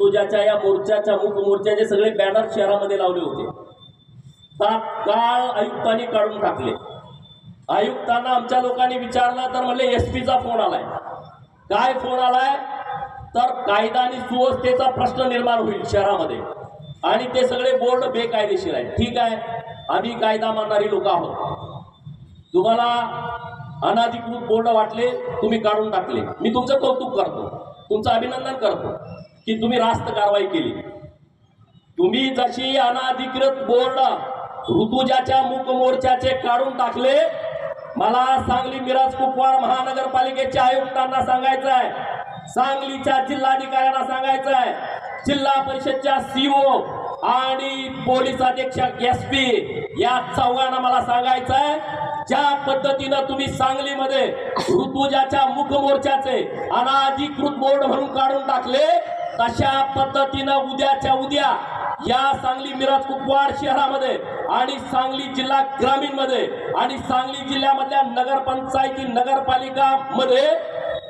ऋतुजाच्या या मोर्चाच्या मुख मोर्चाचे सगळे बॅनर शहरामध्ये लावले होते. तात्काळ आयुक्तांनी काढून टाकले. आयुक्तांना आमच्या लोकांनी विचारलं तर म्हणले एस पीचा फोन आलाय. काय फोन आलाय? तर कायदा आणि सुव्यवस्थेचा प्रश्न निर्माण होईल शहरामध्ये. आणि ते सगळे बोर्ड बेकायदेशीर आहेत. ठीक आहे. आम्ही कायदा मानणारी लोक आहोत. तुम्हाला अनाधिकृत बोर्ड वाटले तुम्ही काढून टाकले. मी तुमचं कौतुक करतो. तुमचं अभिनंदन करतो. की तुम्ही रास्त कारवाई केली. तुम्ही जशी अनाधिकृत बोर्ड ऋतुजाच्या मुख मोर्चाचे काढून टाकले मला सांगली मिराज कुपवाड महानगरपालिकेच्या आयुक्तांना सांगायचं आहे सांगलीच्या जिल्हाधिकाऱ्यांना सांगायचं आहे जिल्हा परिषदच्या सीओ आणि पोलीस अधीक्षक एस पी या चौघांना मला सांगायचं आहे ज्या पद्धतीनं तुम्ही सांगलीमध्ये ऋतुजाच्या मुख मोर्चाचे अनाधिकृत बोर्ड म्हणून काढून टाकले तशा पद्धतीनं उद्याच्या उद्या या सांगली मिरज कुपवाड शहरामध्ये आणि सांगली जिल्हा ग्रामीणमध्ये आणि सांगली जिल्ह्यामधल्या नगरपंचायती नगरपालिका मध्ये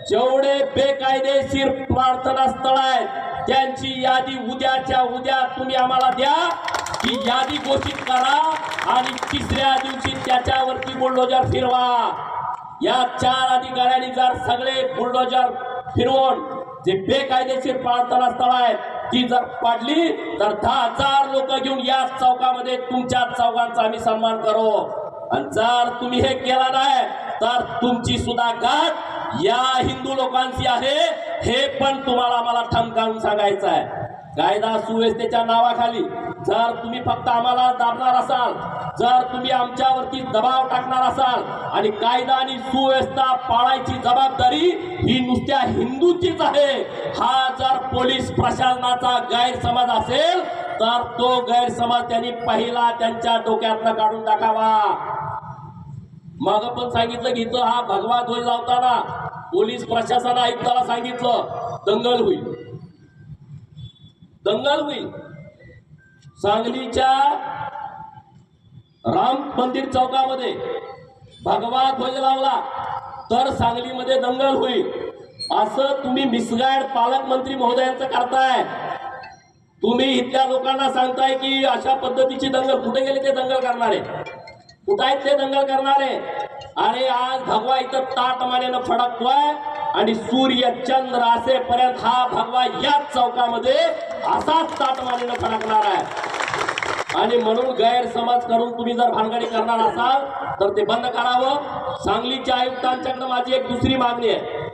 जेवढे बेकायदेशीर प्रार्थना स्थळ आहेत त्यांची यादी उद्याच्या उद्या तुम्ही आम्हाला द्या. ही यादी घोषित करा आणि तिसऱ्या दिवशी त्याच्यावरती बुलडोजर फिरवा. या चार अधिकाऱ्यांनी जर सगळे बुलडोजर फिरवून जे बेकायदेशीर पाळताना स्थळ आहेत ती जर पाडली तर दहा हजार लोक घेऊन या चौकामध्ये तुमच्या चौकांचा आम्ही सन्मान करू. आणि जर तुम्ही हे केला नाही तर तुमची सुद्धा गाठ या हिंदू लोकांची आहे हे पण तुम्हाला मला ठणकावून सांगायचं आहे. कायदा सुव्यवस्थेच्या नावाखाली जर तुम्ही फक्त आम्हाला दाबणार असाल जर तुम्ही आमच्यावरती दबाव टाकणार असाल आणि कायदा आणि सुव्यवस्था पाळायची जबाबदारी ही नुसत्या हिंदूचीच आहे हा जर पोलीस प्रशासनाचा गैरसमज असेल तर तो गैरसमज त्यांनी पहिला त्यांच्या डोक्यातनं काढून टाकावा. मग पण सांगितलं की इथं हा भगवा ध्वज लावताना पोलीस प्रशासन आयुक्ताला सांगितलं दंगल होईल. दंगल होईल. सांगलीच्या राम मंदिर चौकामध्ये भगवा ध्वज लावला तर सांगलीमध्ये दंगल होईल. असं तुम्ही मिसगाड पालकमंत्री महोदयांचं करताय. तुम्ही इथल्या लोकांना सांगताय की अशा पद्धतीची दंगल कुठे गेले ते दंगल करणारे? कुठं आहेत ते दंगल करणारे? अरे आज भगवा इथं ताट फडकतोय. आणि सूर्य चंद्र असेपर्यंत हा भगवा याच चौकामध्ये असाच ताट फडकणार आहे. आणि म्हणून गैरसमज करून तुम्ही जर भानगडी करणार असाल तर ते बंद करावं. सांगलीच्या आयुक्तांच्याकडे माझी एक दुसरी मागणी आहे.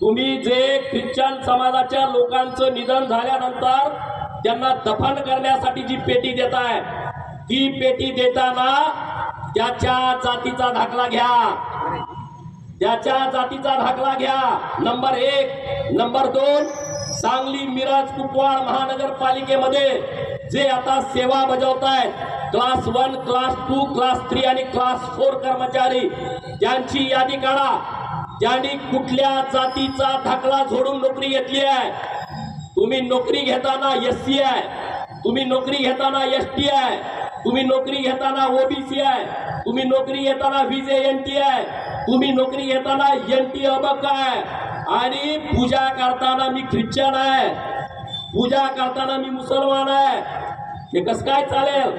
तुम्ही जे ख्रिश्चन समाजाच्या लोकांचं निधन झाल्यानंतर त्यांना दफन करण्यासाठी जी पेटी देताय ती पेटी देताना त्याच्या जातीचा दाखला घ्या. त्याच्या जातीचा दाखला घ्या. नंबर एक. नंबर दोन. सांगली मिरज कुपवाड महानगरपालिकेमध्ये जे आता सेवा बजावत आहेत class one class two class three आणि क्लास फोर कर्मचारी त्यांची यादी काढा. त्यांनी कुठल्या जातीचा दाखला जोडून नोकरी घेतली आहे. तुम्ही नोकरी घेताना एस सी आहे. तुम्ही नोकरी घेताना एस टी आहे. तुम्ही नोकरी घेताना ओबीसी आहे. तुम्ही नोकरी घेताना व्हीजे एन टी आहे. तुम्ही नोकरी घेताना एन टी अबक आहे. आणि पूजा करताना मी ख्रिश्चन आहे. पूजा करताना मी मुसलमान आहे. हे कसं काय चालेल?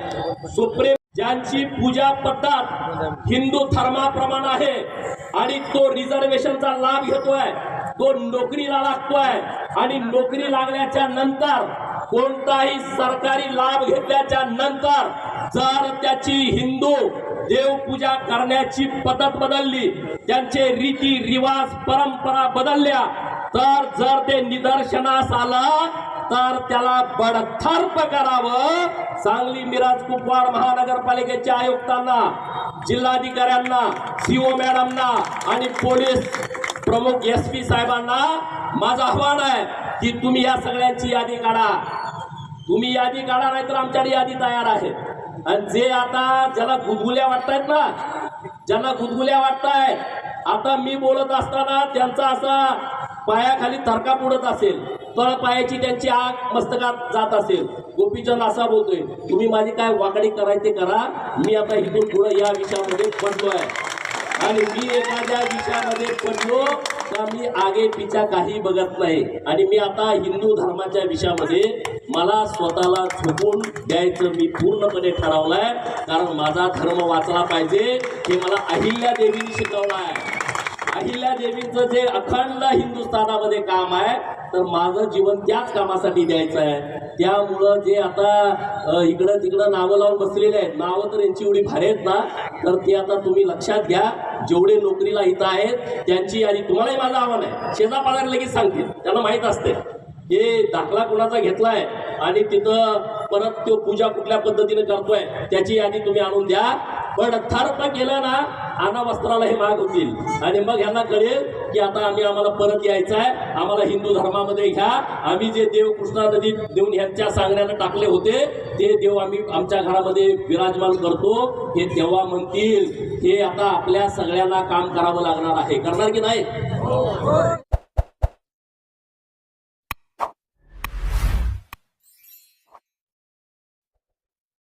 सुप्रीम ज्यांची पूजा पद्धत हिंदू धर्माप्रमाणे आहे आणि तो रिझर्वेशनचा लाभ घेतोय तो नोकरीला लागतोय आणि नोकरी लागल्याच्या नंतर कोणताही सरकारी लाभ घेतल्याच्या नंतर जर त्याची हिंदू देवपूजा करण्याची पद्धत बदलली. त्यांचे रीती रिवाज परंपरा बदलल्या. तर जर ते निदर्शनास आलं तर त्याला बडथर्प करावं. सांगली मिराज कुपवाड महानगरपालिकेच्या आयुक्तांना जिल्हाधिकाऱ्यांना सीओ मॅडमना आणि पोलीस प्रमुख एस पी साहेबांना माझं आव्हान आहे की तुम्ही या सगळ्यांची यादी काढा. तुम्ही यादी काढा नाहीतर आमच्याकडे यादी तयार आहे. आणि जे आता ज्याला गुदगुल्या वाटतायत ना ज्यांना गुदगुल्या वाटतायत आता मी बोलत असताना त्यांचा असा पायाखाली थरका पुढत असेल तळ पायाची त्यांची आग मस्तकात जात असेल. गोपीचंद असा बोलतोय तुम्ही माझी काय वाकडी करायचे ते करा मी आता इथून पुढे या विषयामध्ये पडतोय. आणि मी एखाद्या विषयामध्ये पडलो तर मी आगे पिछा काही बघत नाही. आणि मी आता हिंदू धर्माच्या विषयामध्ये मला स्वतःला झोपून द्यायचं मी पूर्णपणे ठरवलंय. कारण माझा धर्म वाचला पाहिजे हे मला अहिल्या देवीने शिकवलं आहे अहिल्या देवीचं जे अखंड हिंदुस्थानामध्ये काम आहे तर माझं जीवन त्याच कामासाठी द्यायचं आहे. त्यामुळं जे आता इकडं तिकडं नावं लावून बसलेले आहेत नावं तर यांची एवढी भारी आहेत ना तर ते आता तुम्ही लक्षात घ्या. जेवढे नोकरीला इथं आहेत त्यांची यादी तुम्हालाही माझं आव्हान आहे. शेजा लगेच सांगतील त्यांना माहीत असते. हे दाखला कोणाचा घेतलाय? आणि तिथं परत तो पूजा कुठल्या पद्धतीने करतोय त्याची यादी तुम्ही आणून द्या. पण थर्प केलं ना आना वस्त्राला हे माग होतील. आणि मग ह्यांना कळेल की आता आम्ही आम्हाला परत यायचं आहे आम्हाला हिंदू धर्मामध्ये घ्या. आम्ही जे देव कृष्णा नदीत देऊन ह्यांच्या सांगण्यानं टाकले होते ते देव आम्ही आमच्या घरामध्ये विराजमान करतो. हे तेव्हा म्हणतील हे आता आपल्या सगळ्यांना काम करावं लागणार आहे. करणार की नाही?